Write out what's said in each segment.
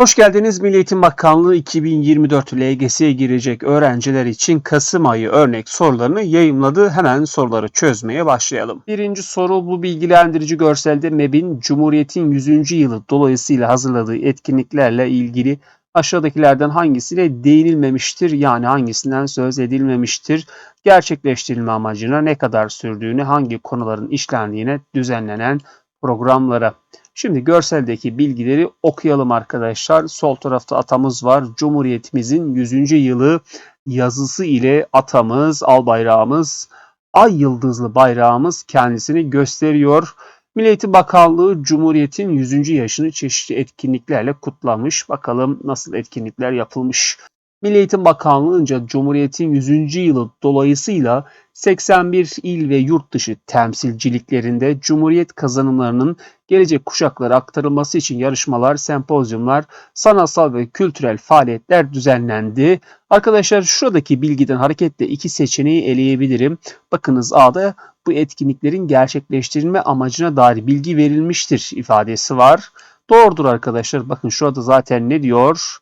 Hoş geldiniz. Milli Eğitim Bakanlığı 2024 LGS'ye girecek öğrenciler için Kasım ayı örnek sorularını yayımladı. Hemen soruları çözmeye başlayalım. Birinci soru bu bilgilendirici görselde MEB'in Cumhuriyet'in 100. yılı dolayısıyla hazırladığı etkinliklerle ilgili aşağıdakilerden hangisiyle değinilmemiştir? Yani hangisinden söz edilmemiştir? Gerçekleştirilme amacına ne kadar sürdüğünü, hangi konuların işlendiğine düzenlenen programlara. Şimdi görseldeki bilgileri okuyalım arkadaşlar. Sol tarafta atamız var. Cumhuriyetimizin 100. yılı yazısı ile atamız, al bayrağımız, ay yıldızlı bayrağımız kendisini gösteriyor. Milli Eğitim Bakanlığı Cumhuriyet'in 100. yaşını çeşitli etkinliklerle kutlamış. Bakalım nasıl etkinlikler yapılmış. Milli Eğitim Bakanlığı'nca Cumhuriyet'in 100. yılı dolayısıyla 81 il ve yurt dışı temsilciliklerinde Cumhuriyet kazanımlarının gelecek kuşaklara aktarılması için yarışmalar, sempozyumlar, sanatsal ve kültürel faaliyetler düzenlendi. Arkadaşlar şuradaki bilgiden hareketle iki seçeneği eleyebilirim. Bakınız A'da bu etkinliklerin gerçekleştirilme amacına dair bilgi verilmiştir ifadesi var. Doğrudur arkadaşlar. Bakın şurada zaten ne diyor?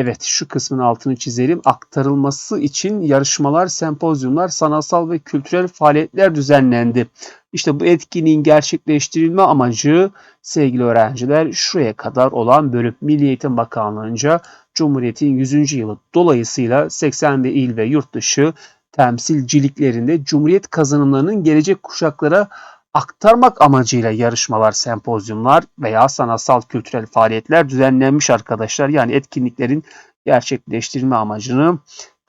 Evet şu kısmın altını çizelim. Aktarılması için yarışmalar, sempozyumlar, sanatsal ve kültürel faaliyetler düzenlendi. İşte bu etkinliğin gerçekleştirilme amacı sevgili öğrenciler şuraya kadar olan bölüm Milli Eğitim Bakanlığı'nca Cumhuriyet'in 100. yılı dolayısıyla 81 il ve yurt dışı temsilciliklerinde Cumhuriyet kazanımlarının gelecek kuşaklara aktarmak amacıyla yarışmalar, sempozyumlar veya sanatsal kültürel faaliyetler düzenlenmiş arkadaşlar. Yani etkinliklerin gerçekleştirme amacını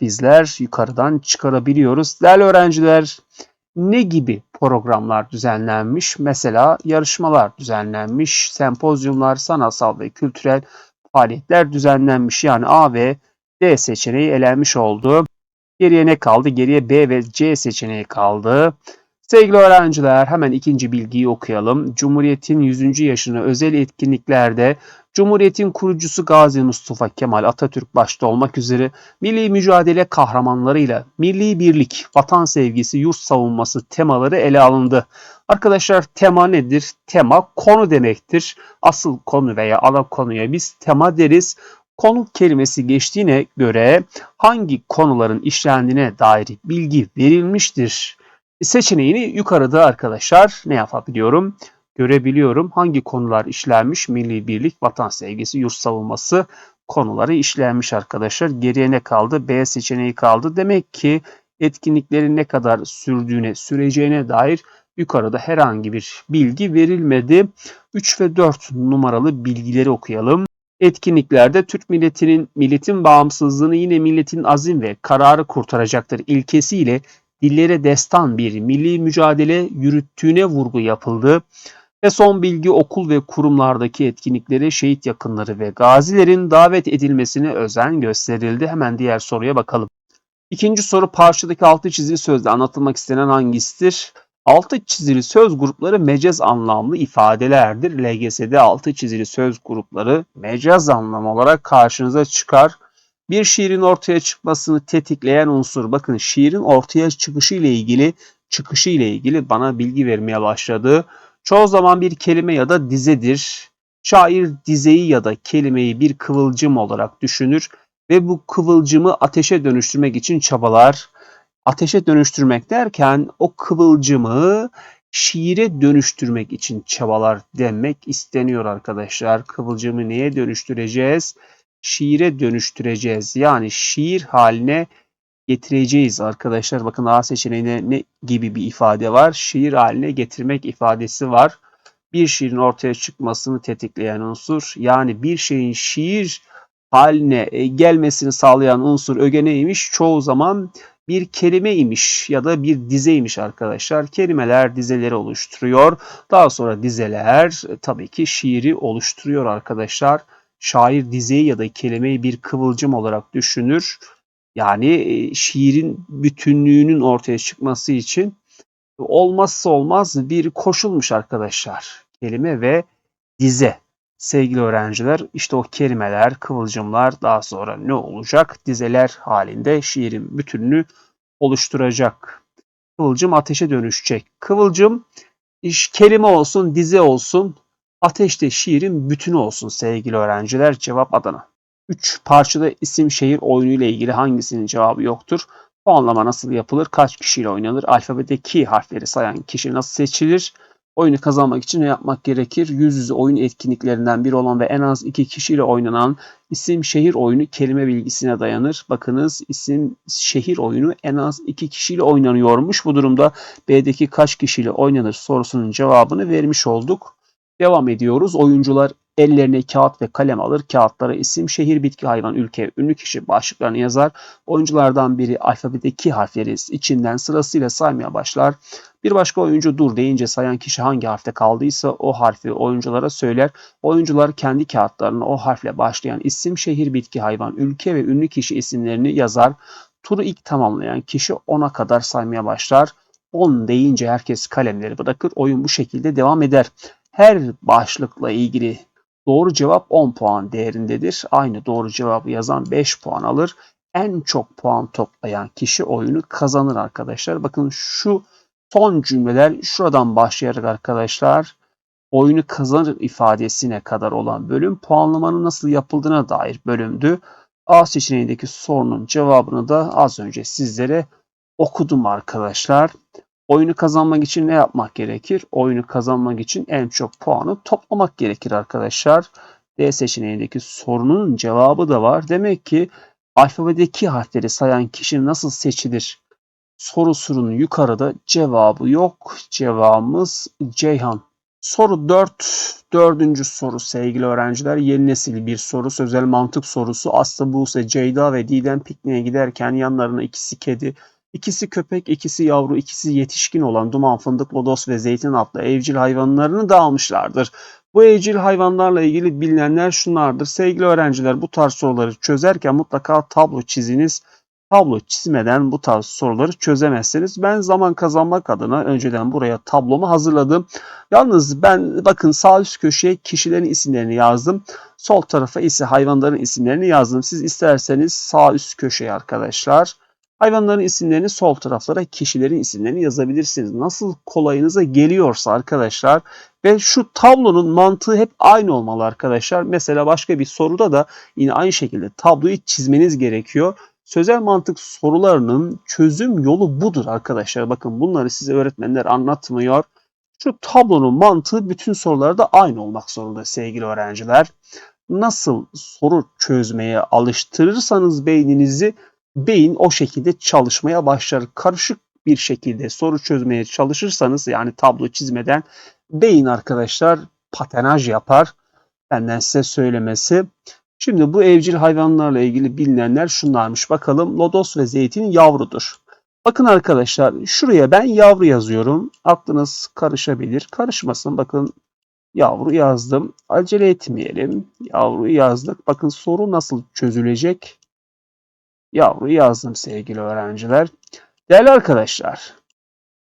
bizler yukarıdan çıkarabiliyoruz. Değerli öğrenciler ne gibi programlar düzenlenmiş? Mesela yarışmalar düzenlenmiş, sempozyumlar, sanatsal ve kültürel faaliyetler düzenlenmiş. Yani A ve D seçeneği elenmiş oldu. Geriye ne kaldı? Geriye B ve C seçeneği kaldı. Sevgili öğrenciler hemen ikinci bilgiyi okuyalım. Cumhuriyet'in 100. yaşını özel etkinliklerde Cumhuriyet'in kurucusu Gazi Mustafa Kemal Atatürk başta olmak üzere milli mücadele kahramanlarıyla milli birlik, vatan sevgisi, yurt savunması temaları ele alındı. Arkadaşlar tema nedir? Tema konu demektir. Asıl konu veya ana konuya biz tema deriz. Konu kelimesi geçtiğine göre hangi konuların işlendiğine dair bilgi verilmiştir seçeneğini yukarıda arkadaşlar ne yapabiliyorum? Görebiliyorum. Hangi konular işlenmiş? Milli birlik, vatan sevgisi, yurt savunması konuları işlenmiş arkadaşlar. Geriye ne kaldı? B seçeneği kaldı. Demek ki etkinliklerin ne kadar sürdüğüne, süreceğine dair yukarıda herhangi bir bilgi verilmedi. 3 ve 4 numaralı bilgileri okuyalım. Etkinliklerde Türk milletinin milletin bağımsızlığını yine milletin azim ve kararı kurtaracaktır ilkesiyle dillere destan bir milli mücadele yürüttüğüne vurgu yapıldı ve son bilgi okul ve kurumlardaki etkinliklere şehit yakınları ve gazilerin davet edilmesine özen gösterildi. Hemen diğer soruya bakalım. İkinci soru parçadaki altı çizili sözde anlatılmak istenen hangisidir? Altı çizili söz grupları mecaz anlamlı ifadelerdir. LGS'de altı çizili söz grupları mecaz anlamı olarak karşınıza çıkar. Bir şiirin ortaya çıkmasını tetikleyen unsur. Bakın şiirin ortaya çıkışı ile ilgili çıkışı ile ilgili bana bilgi vermeye başladı. Çoğu zaman bir kelime ya da dizedir. Şair dizeyi ya da kelimeyi bir kıvılcım olarak düşünür ve bu kıvılcımı ateşe dönüştürmek için çabalar. Ateşe dönüştürmek derken o kıvılcımı şiire dönüştürmek için çabalar demek isteniyor arkadaşlar. Kıvılcımı neye dönüştüreceğiz? Şiire dönüştüreceğiz. Yani şiir haline getireceğiz arkadaşlar. Bakın A seçeneğinde ne gibi bir ifade var? Şiir haline getirmek ifadesi var. Bir şiirin ortaya çıkmasını tetikleyen unsur yani bir şeyin şiir haline e, gelmesini sağlayan unsur öge neymiş? Çoğu zaman bir kelimeymiş ya da bir dizeymiş arkadaşlar. Kelimeler dizeleri oluşturuyor. Daha sonra dizeler e, tabii ki şiiri oluşturuyor arkadaşlar şair dizeyi ya da kelimeyi bir kıvılcım olarak düşünür. Yani e, şiirin bütünlüğünün ortaya çıkması için olmazsa olmaz bir koşulmuş arkadaşlar. Kelime ve dize. Sevgili öğrenciler işte o kelimeler, kıvılcımlar daha sonra ne olacak? Dizeler halinde şiirin bütününü oluşturacak. Kıvılcım ateşe dönüşecek. Kıvılcım iş kelime olsun, dize olsun Ateşte şiirin bütünü olsun sevgili öğrenciler. Cevap Adana. 3 parçada isim şehir oyunu ile ilgili hangisinin cevabı yoktur? Puanlama nasıl yapılır? Kaç kişiyle oynanır? Alfabedeki harfleri sayan kişi nasıl seçilir? Oyunu kazanmak için ne yapmak gerekir? Yüz yüze oyun etkinliklerinden biri olan ve en az iki kişiyle oynanan isim şehir oyunu kelime bilgisine dayanır. Bakınız isim şehir oyunu en az iki kişiyle oynanıyormuş. Bu durumda B'deki kaç kişiyle oynanır sorusunun cevabını vermiş olduk. Devam ediyoruz. Oyuncular ellerine kağıt ve kalem alır. Kağıtlara isim, şehir, bitki, hayvan, ülke, ünlü kişi başlıklarını yazar. Oyunculardan biri alfabedeki harfleri içinden sırasıyla saymaya başlar. Bir başka oyuncu dur deyince sayan kişi hangi harfte kaldıysa o harfi oyunculara söyler. Oyuncular kendi kağıtlarına o harfle başlayan isim, şehir, bitki, hayvan, ülke ve ünlü kişi isimlerini yazar. Turu ilk tamamlayan kişi 10'a kadar saymaya başlar. 10 deyince herkes kalemleri bırakır. Oyun bu şekilde devam eder. Her başlıkla ilgili doğru cevap 10 puan değerindedir. Aynı doğru cevabı yazan 5 puan alır. En çok puan toplayan kişi oyunu kazanır arkadaşlar. Bakın şu son cümleler şuradan başlayarak arkadaşlar oyunu kazanır ifadesine kadar olan bölüm puanlamanın nasıl yapıldığına dair bölümdü. A seçeneğindeki sorunun cevabını da az önce sizlere okudum arkadaşlar. Oyunu kazanmak için ne yapmak gerekir? Oyunu kazanmak için en çok puanı toplamak gerekir arkadaşlar. D seçeneğindeki sorunun cevabı da var. Demek ki alfabedeki harfleri sayan kişi nasıl seçilir? Sorusunun yukarıda cevabı yok. Cevabımız Ceyhan. Soru 4. Dördüncü soru sevgili öğrenciler. Yeni nesil bir soru. Sözel mantık sorusu. Aslı Buse, Ceyda ve Didem pikniğe giderken yanlarına ikisi kedi, ikisi köpek, ikisi yavru, ikisi yetişkin olan duman, fındık, lodos ve zeytin adlı evcil hayvanlarını da almışlardır. Bu evcil hayvanlarla ilgili bilinenler şunlardır. Sevgili öğrenciler bu tarz soruları çözerken mutlaka tablo çiziniz tablo çizmeden bu tarz soruları çözemezsiniz. Ben zaman kazanmak adına önceden buraya tablomu hazırladım. Yalnız ben bakın sağ üst köşeye kişilerin isimlerini yazdım. Sol tarafa ise hayvanların isimlerini yazdım. Siz isterseniz sağ üst köşeye arkadaşlar hayvanların isimlerini sol taraflara kişilerin isimlerini yazabilirsiniz. Nasıl kolayınıza geliyorsa arkadaşlar ve şu tablonun mantığı hep aynı olmalı arkadaşlar. Mesela başka bir soruda da yine aynı şekilde tabloyu çizmeniz gerekiyor. Sözel mantık sorularının çözüm yolu budur arkadaşlar. Bakın bunları size öğretmenler anlatmıyor. Şu tablonun mantığı bütün sorularda aynı olmak zorunda sevgili öğrenciler. Nasıl soru çözmeye alıştırırsanız beyninizi beyin o şekilde çalışmaya başlar. Karışık bir şekilde soru çözmeye çalışırsanız yani tablo çizmeden beyin arkadaşlar patenaj yapar. Benden size söylemesi. Şimdi bu evcil hayvanlarla ilgili bilinenler şunlarmış. Bakalım lodos ve zeytin yavrudur. Bakın arkadaşlar şuraya ben yavru yazıyorum. Aklınız karışabilir. Karışmasın. Bakın yavru yazdım. Acele etmeyelim. Yavru yazdık. Bakın soru nasıl çözülecek? Yavru yazdım sevgili öğrenciler. Değerli arkadaşlar.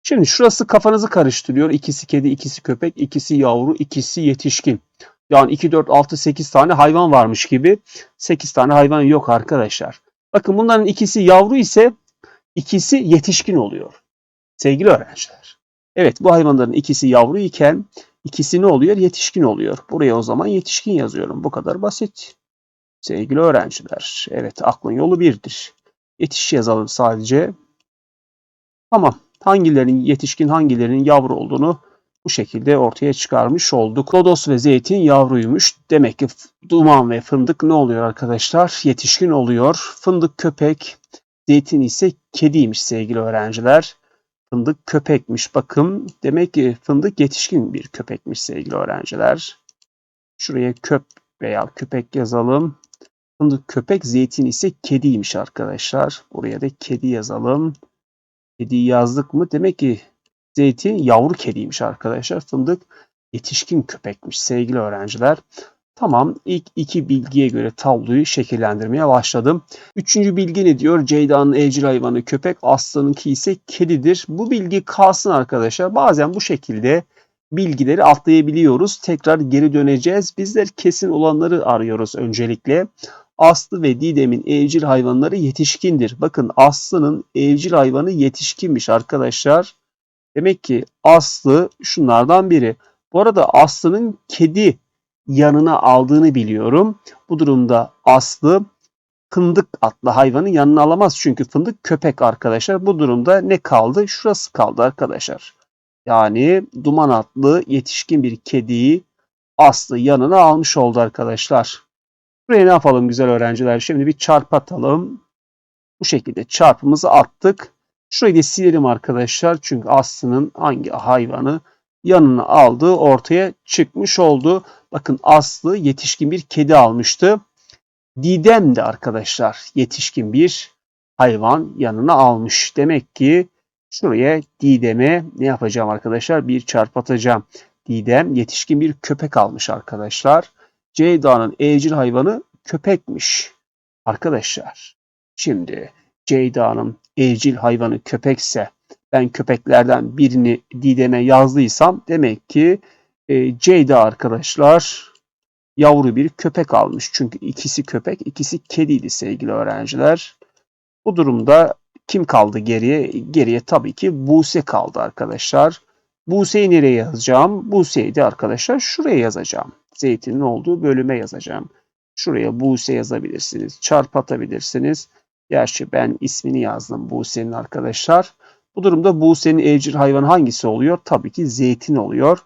Şimdi şurası kafanızı karıştırıyor. İkisi kedi, ikisi köpek, ikisi yavru, ikisi yetişkin. Yani 2, 4, 6, 8 tane hayvan varmış gibi 8 tane hayvan yok arkadaşlar. Bakın bunların ikisi yavru ise ikisi yetişkin oluyor. Sevgili öğrenciler. Evet bu hayvanların ikisi yavru iken ikisi ne oluyor? Yetişkin oluyor. Buraya o zaman yetişkin yazıyorum. Bu kadar basit. Sevgili öğrenciler. Evet aklın yolu birdir. Yetiş yazalım sadece. Tamam. Hangilerinin yetişkin hangilerinin yavru olduğunu bu şekilde ortaya çıkarmış olduk. Lodos ve zeytin yavruymuş. Demek ki duman ve fındık ne oluyor arkadaşlar? Yetişkin oluyor. Fındık köpek, zeytin ise kediymiş sevgili öğrenciler. Fındık köpekmiş. Bakın demek ki fındık yetişkin bir köpekmiş sevgili öğrenciler. Şuraya köp veya köpek yazalım. Fındık köpek, zeytin ise kediymiş arkadaşlar. Buraya da kedi yazalım. Kedi yazdık mı? Demek ki Zeytin yavru kediymiş arkadaşlar. Fındık yetişkin köpekmiş sevgili öğrenciler. Tamam ilk iki bilgiye göre tabloyu şekillendirmeye başladım. Üçüncü bilgi ne diyor? Ceyda'nın evcil hayvanı köpek, Aslı'nınki ise kedidir. Bu bilgi kalsın arkadaşlar. Bazen bu şekilde bilgileri atlayabiliyoruz. Tekrar geri döneceğiz. Bizler kesin olanları arıyoruz öncelikle. Aslı ve Didem'in evcil hayvanları yetişkindir. Bakın Aslı'nın evcil hayvanı yetişkinmiş arkadaşlar. Demek ki aslı şunlardan biri. Bu arada Aslı'nın kedi yanına aldığını biliyorum. Bu durumda Aslı fındık adlı hayvanı yanına alamaz. Çünkü fındık köpek arkadaşlar. Bu durumda ne kaldı? Şurası kaldı arkadaşlar. Yani duman adlı yetişkin bir kediyi Aslı yanına almış oldu arkadaşlar. Buraya ne yapalım güzel öğrenciler? Şimdi bir çarp atalım. Bu şekilde çarpımızı attık. Şurayı da silelim arkadaşlar. Çünkü Aslı'nın hangi hayvanı yanına aldığı ortaya çıkmış oldu. Bakın Aslı yetişkin bir kedi almıştı. Didem de arkadaşlar yetişkin bir hayvan yanına almış. Demek ki şuraya Didem'e ne yapacağım arkadaşlar? Bir çarp atacağım. Didem yetişkin bir köpek almış arkadaşlar. Ceyda'nın evcil hayvanı köpekmiş. Arkadaşlar şimdi Ceyda'nın evcil hayvanı köpekse ben köpeklerden birini Didem'e yazdıysam demek ki e, Ceyda arkadaşlar yavru bir köpek almış. Çünkü ikisi köpek, ikisi kediydi sevgili öğrenciler. Bu durumda kim kaldı geriye? Geriye tabii ki Buse kaldı arkadaşlar. Buse'yi nereye yazacağım? Buse'yi de arkadaşlar şuraya yazacağım. Zeytinin olduğu bölüme yazacağım. Şuraya Buse yazabilirsiniz. Çarp atabilirsiniz. Gerçi ben ismini yazdım Buse'nin arkadaşlar. Bu durumda Buse'nin evcil hayvanı hangisi oluyor? Tabii ki zeytin oluyor.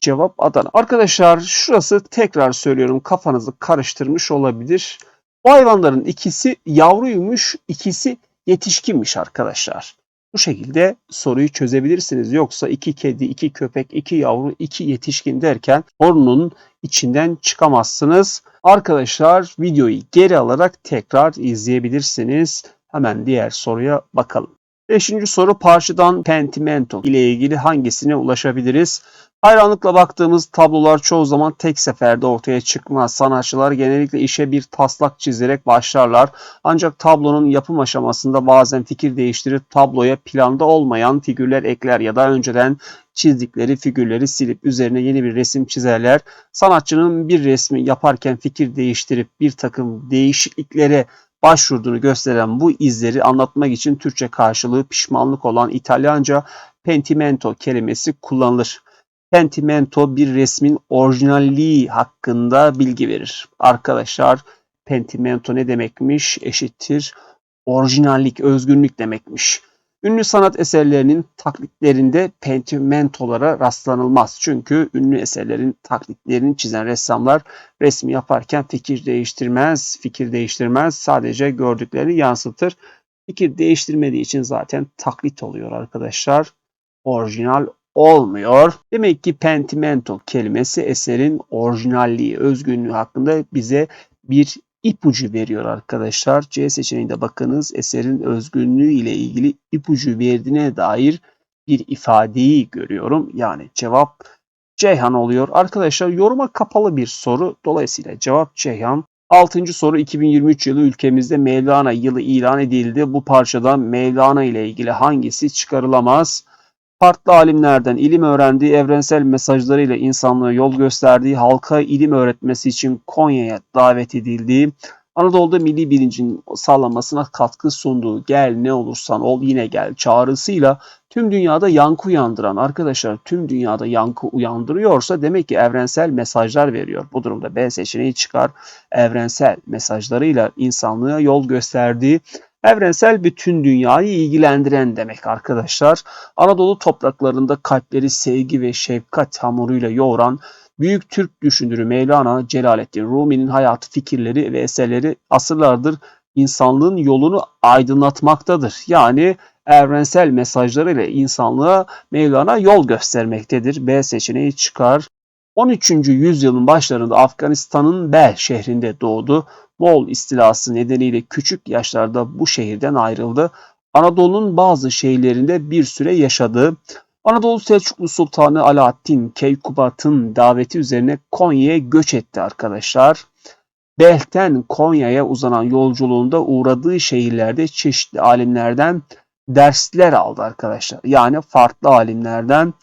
Cevap Adana. Arkadaşlar şurası tekrar söylüyorum kafanızı karıştırmış olabilir. Bu hayvanların ikisi yavruymuş, ikisi yetişkinmiş arkadaşlar. Bu şekilde soruyu çözebilirsiniz. Yoksa iki kedi, iki köpek, iki yavru, iki yetişkin derken sorunun içinden çıkamazsınız. Arkadaşlar videoyu geri alarak tekrar izleyebilirsiniz. Hemen diğer soruya bakalım. Beşinci soru parçadan Pentimento ile ilgili hangisine ulaşabiliriz? Hayranlıkla baktığımız tablolar çoğu zaman tek seferde ortaya çıkmaz. Sanatçılar genellikle işe bir taslak çizerek başlarlar. Ancak tablonun yapım aşamasında bazen fikir değiştirip tabloya planda olmayan figürler ekler ya da önceden çizdikleri figürleri silip üzerine yeni bir resim çizerler. Sanatçının bir resmi yaparken fikir değiştirip bir takım değişikliklere başvurduğunu gösteren bu izleri anlatmak için Türkçe karşılığı pişmanlık olan İtalyanca pentimento kelimesi kullanılır. Pentimento bir resmin orijinalliği hakkında bilgi verir. Arkadaşlar pentimento ne demekmiş? Eşittir orijinallik, özgünlük demekmiş. Ünlü sanat eserlerinin taklitlerinde pentimentolara rastlanılmaz. Çünkü ünlü eserlerin taklitlerini çizen ressamlar resmi yaparken fikir değiştirmez, fikir değiştirmez. Sadece gördüklerini yansıtır. Fikir değiştirmediği için zaten taklit oluyor arkadaşlar. Orijinal olmuyor. Demek ki pentimento kelimesi eserin orijinalliği, özgünlüğü hakkında bize bir ipucu veriyor arkadaşlar. C seçeneğinde bakınız eserin özgünlüğü ile ilgili ipucu verdiğine dair bir ifadeyi görüyorum. Yani cevap Ceyhan oluyor. Arkadaşlar yoruma kapalı bir soru. Dolayısıyla cevap Ceyhan. Altıncı soru 2023 yılı ülkemizde Mevlana yılı ilan edildi. Bu parçadan Mevlana ile ilgili hangisi çıkarılamaz? Farklı alimlerden ilim öğrendiği, evrensel mesajlarıyla insanlığa yol gösterdiği, halka ilim öğretmesi için Konya'ya davet edildiği, Anadolu'da milli bilincin sağlanmasına katkı sunduğu gel ne olursan ol yine gel çağrısıyla tüm dünyada yankı uyandıran arkadaşlar tüm dünyada yankı uyandırıyorsa demek ki evrensel mesajlar veriyor. Bu durumda B seçeneği çıkar. Evrensel mesajlarıyla insanlığa yol gösterdiği Evrensel bütün dünyayı ilgilendiren demek arkadaşlar. Anadolu topraklarında kalpleri sevgi ve şefkat hamuruyla yoğuran büyük Türk düşünürü Mevlana Celaleddin Rumi'nin hayatı, fikirleri ve eserleri asırlardır insanlığın yolunu aydınlatmaktadır. Yani evrensel mesajlarıyla insanlığa Mevlana yol göstermektedir. B seçeneği çıkar. 13. yüzyılın başlarında Afganistan'ın Bel şehrinde doğdu. Moğol istilası nedeniyle küçük yaşlarda bu şehirden ayrıldı. Anadolu'nun bazı şehirlerinde bir süre yaşadı. Anadolu Selçuklu Sultanı Alaaddin Keykubat'ın daveti üzerine Konya'ya göç etti arkadaşlar. Belh'ten Konya'ya uzanan yolculuğunda uğradığı şehirlerde çeşitli alimlerden dersler aldı arkadaşlar. Yani farklı alimlerden,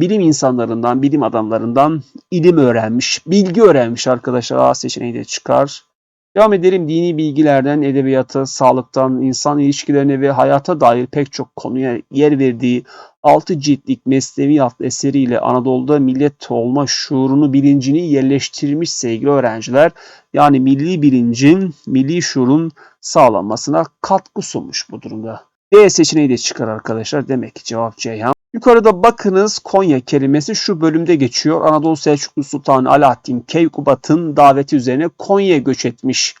bilim insanlarından, bilim adamlarından ilim öğrenmiş, bilgi öğrenmiş arkadaşlar. A seçeneği de çıkar. Devam edelim dini bilgilerden edebiyata, sağlıktan, insan ilişkilerine ve hayata dair pek çok konuya yer verdiği 6 ciltlik Mesnevi adlı eseriyle Anadolu'da millet olma şuurunu, bilincini yerleştirmiş sevgili öğrenciler. Yani milli bilincin, milli şuurun sağlanmasına katkı sunmuş bu durumda. D seçeneği de çıkar arkadaşlar. Demek ki cevap Ceyhan. Yukarıda bakınız Konya kelimesi şu bölümde geçiyor. Anadolu Selçuklu Sultanı Alaaddin Keykubat'ın daveti üzerine Konya'ya göç etmiş.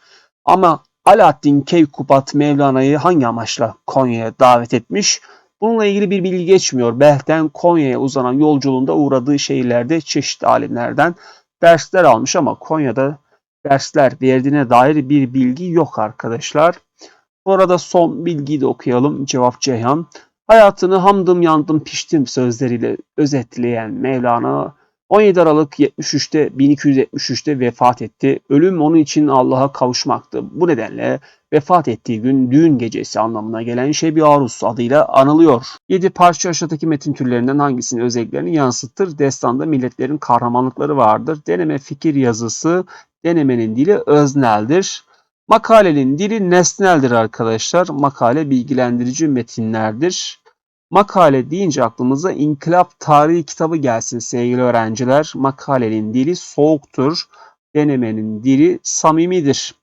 Ama Alaaddin Keykubat Mevlana'yı hangi amaçla Konya'ya davet etmiş? Bununla ilgili bir bilgi geçmiyor. Belh'ten Konya'ya uzanan yolculuğunda uğradığı şehirlerde çeşitli alimlerden dersler almış ama Konya'da dersler verdiğine dair bir bilgi yok arkadaşlar. Bu arada son bilgiyi de okuyalım. Cevap Ceyhan. Hayatını hamdım yandım piştim sözleriyle özetleyen Mevlana 17 Aralık 73'te 1273'te vefat etti. Ölüm onun için Allah'a kavuşmaktı. Bu nedenle vefat ettiği gün düğün gecesi anlamına gelen Şebi Arus adıyla anılıyor. 7 parça aşağıdaki metin türlerinden hangisinin özelliklerini yansıtır? Destanda milletlerin kahramanlıkları vardır. Deneme fikir yazısı, denemenin dili özneldir. Makalenin dili nesneldir arkadaşlar. Makale bilgilendirici metinlerdir. Makale deyince aklımıza İnkılap Tarihi kitabı gelsin sevgili öğrenciler. Makalenin dili soğuktur. Denemenin dili samimidir.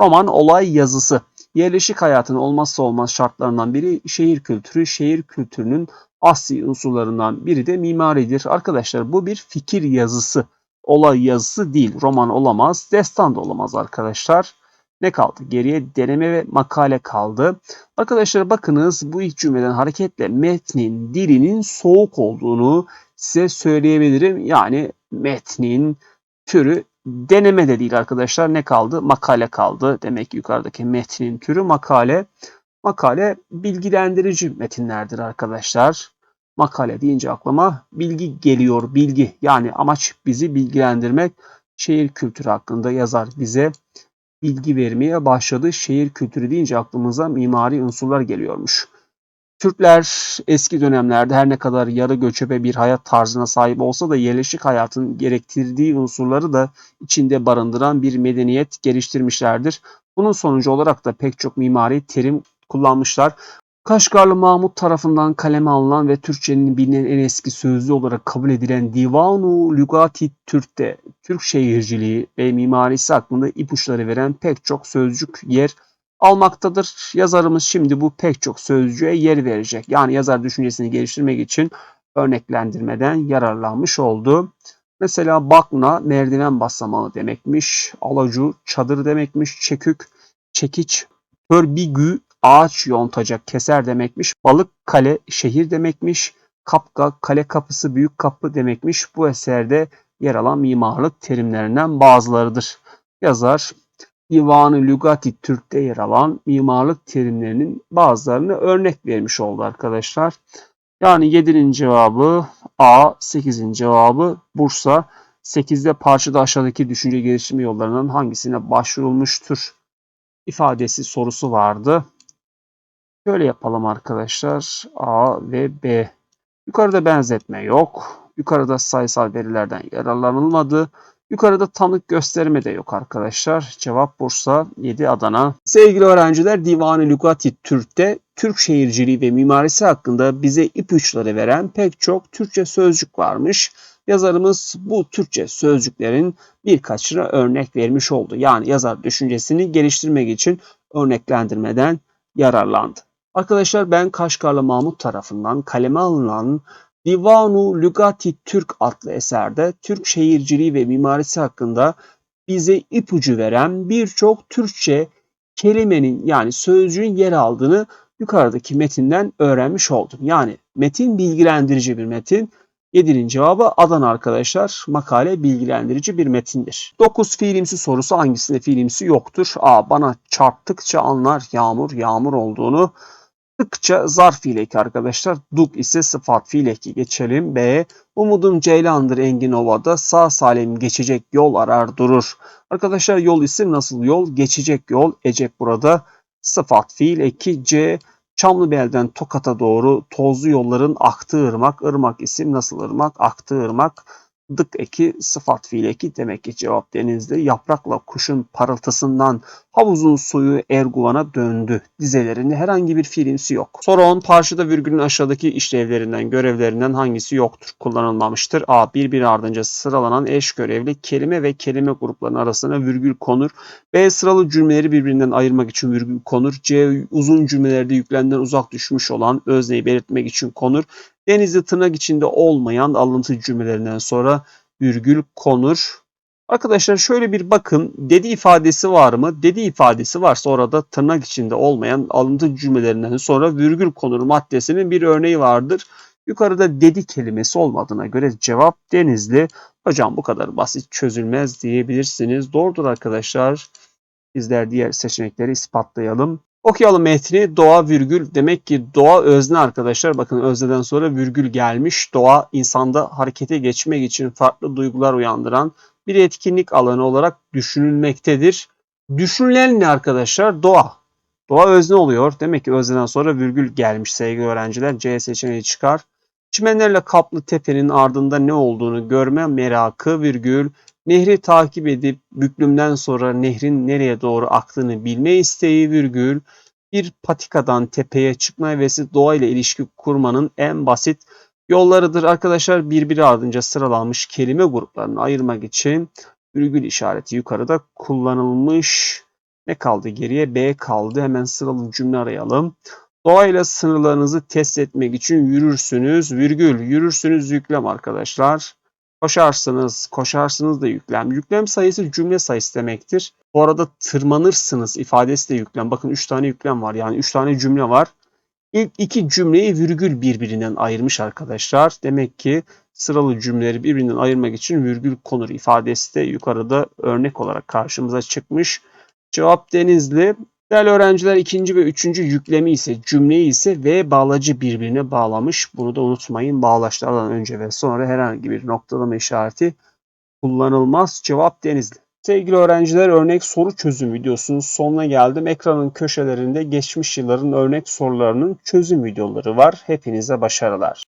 Roman olay yazısı. Yerleşik hayatın olmazsa olmaz şartlarından biri şehir kültürü. Şehir kültürünün asli unsurlarından biri de mimaridir. Arkadaşlar bu bir fikir yazısı. Olay yazısı değil. Roman olamaz. Destan da olamaz arkadaşlar. Ne kaldı? Geriye deneme ve makale kaldı. Arkadaşlar bakınız bu ilk cümleden hareketle metnin dilinin soğuk olduğunu size söyleyebilirim. Yani metnin türü deneme de değil arkadaşlar. Ne kaldı? Makale kaldı. Demek ki yukarıdaki metnin türü makale. Makale bilgilendirici metinlerdir arkadaşlar. Makale deyince aklıma bilgi geliyor. Bilgi yani amaç bizi bilgilendirmek. Şehir kültürü hakkında yazar bize bilgi vermeye başladı. Şehir kültürü deyince aklımıza mimari unsurlar geliyormuş. Türkler eski dönemlerde her ne kadar yarı göçebe bir hayat tarzına sahip olsa da yerleşik hayatın gerektirdiği unsurları da içinde barındıran bir medeniyet geliştirmişlerdir. Bunun sonucu olarak da pek çok mimari terim kullanmışlar. Kaşgarlı Mahmut tarafından kaleme alınan ve Türkçenin bilinen en eski sözlü olarak kabul edilen Divanu Lugati Türk'te Türk şehirciliği ve mimarisi hakkında ipuçları veren pek çok sözcük yer almaktadır. Yazarımız şimdi bu pek çok sözcüğe yer verecek. Yani yazar düşüncesini geliştirmek için örneklendirmeden yararlanmış oldu. Mesela bakna merdiven basamağı demekmiş. Alacu çadır demekmiş. Çekük, çekiç, törbigü ağaç yontacak keser demekmiş. Balık kale şehir demekmiş. Kapka kale kapısı büyük kapı demekmiş. Bu eserde yer alan mimarlık terimlerinden bazılarıdır. Yazar Divanı Lugati Türk'te yer alan mimarlık terimlerinin bazılarını örnek vermiş oldu arkadaşlar. Yani 7'nin cevabı A, 8'in cevabı Bursa. 8'de parçada aşağıdaki düşünce geliştirme yollarından hangisine başvurulmuştur? ifadesi sorusu vardı. Şöyle yapalım arkadaşlar. A ve B. Yukarıda benzetme yok. Yukarıda sayısal verilerden yararlanılmadı. Yukarıda tanık gösterme de yok arkadaşlar. Cevap Bursa 7 Adana. Sevgili öğrenciler Divanı Lugati Türk'te Türk şehirciliği ve mimarisi hakkında bize ipuçları veren pek çok Türkçe sözcük varmış. Yazarımız bu Türkçe sözcüklerin birkaçına örnek vermiş oldu. Yani yazar düşüncesini geliştirmek için örneklendirmeden yararlandı. Arkadaşlar ben Kaşgarlı Mahmut tarafından kaleme alınan Divanu Lugati Türk adlı eserde Türk şehirciliği ve mimarisi hakkında bize ipucu veren birçok Türkçe kelimenin yani sözcüğün yer aldığını yukarıdaki metinden öğrenmiş oldum. Yani metin bilgilendirici bir metin. 7'nin cevabı Adana arkadaşlar. Makale bilgilendirici bir metindir. 9 fiilimsi sorusu hangisinde fiilimsi yoktur? A. Bana çarptıkça anlar yağmur yağmur olduğunu. Tıkça zarf fiileki arkadaşlar. Duk ise sıfat fiileki geçelim. B. Umudum ceylandır engin ovada. Sağ salim geçecek yol arar durur. Arkadaşlar yol isim nasıl yol? Geçecek yol. Ecek burada. Sıfat fiil eki. C. Çamlıbel'den Tokat'a doğru tozlu yolların aktığı ırmak. Irmak isim nasıl ırmak? Aktığı ırmak. Dık eki sıfat fiil eki demek ki cevap denizde. Yaprakla kuşun parıltısından havuzun suyu Erguvan'a döndü. Dizelerinde herhangi bir fiilimsi yok. Soru 10. Parçada virgülün aşağıdaki işlevlerinden, görevlerinden hangisi yoktur? Kullanılmamıştır. A. Birbiri ardınca sıralanan eş görevli kelime ve kelime gruplarının arasına virgül konur. B. Sıralı cümleleri birbirinden ayırmak için virgül konur. C. Uzun cümlelerde yüklemden uzak düşmüş olan özneyi belirtmek için konur. Denizli tırnak içinde olmayan alıntı cümlelerinden sonra virgül konur. Arkadaşlar şöyle bir bakın. Dedi ifadesi var mı? Dedi ifadesi varsa orada tırnak içinde olmayan alıntı cümlelerinden sonra virgül konur maddesinin bir örneği vardır. Yukarıda dedi kelimesi olmadığına göre cevap Denizli. Hocam bu kadar basit çözülmez diyebilirsiniz. Doğrudur arkadaşlar. Bizler diğer seçenekleri ispatlayalım. Okuyalım metni. Doğa virgül demek ki doğa özne arkadaşlar. Bakın özneden sonra virgül gelmiş. Doğa insanda harekete geçmek için farklı duygular uyandıran bir etkinlik alanı olarak düşünülmektedir. Düşünülen ne arkadaşlar? Doğa. Doğa özne oluyor. Demek ki özneden sonra virgül gelmiş sevgili öğrenciler. C seçeneği çıkar. Çimenlerle kaplı tepenin ardında ne olduğunu görme merakı virgül. Nehri takip edip büklümden sonra nehrin nereye doğru aktığını bilme isteği virgül. Bir patikadan tepeye çıkma hevesi doğayla ilişki kurmanın en basit yollarıdır. Arkadaşlar birbiri ardınca sıralanmış kelime gruplarını ayırmak için virgül işareti yukarıda kullanılmış. Ne kaldı geriye? B kaldı. Hemen sıralı cümle arayalım. Doğayla sınırlarınızı test etmek için yürürsünüz. Virgül. Yürürsünüz yüklem arkadaşlar. Koşarsınız. Koşarsınız da yüklem. Yüklem sayısı cümle sayısı demektir. Bu arada tırmanırsınız ifadesi de yüklem. Bakın 3 tane yüklem var. Yani 3 tane cümle var. İlk iki cümleyi virgül birbirinden ayırmış arkadaşlar. Demek ki sıralı cümleleri birbirinden ayırmak için virgül konur ifadesi de yukarıda örnek olarak karşımıza çıkmış. Cevap Denizli. Değerli öğrenciler ikinci ve üçüncü yüklemi ise cümleyi ise ve bağlacı birbirine bağlamış. Bunu da unutmayın. Bağlaçlardan önce ve sonra herhangi bir noktalama işareti kullanılmaz. Cevap Denizli. Sevgili öğrenciler örnek soru çözüm videosunun sonuna geldim. Ekranın köşelerinde geçmiş yılların örnek sorularının çözüm videoları var. Hepinize başarılar.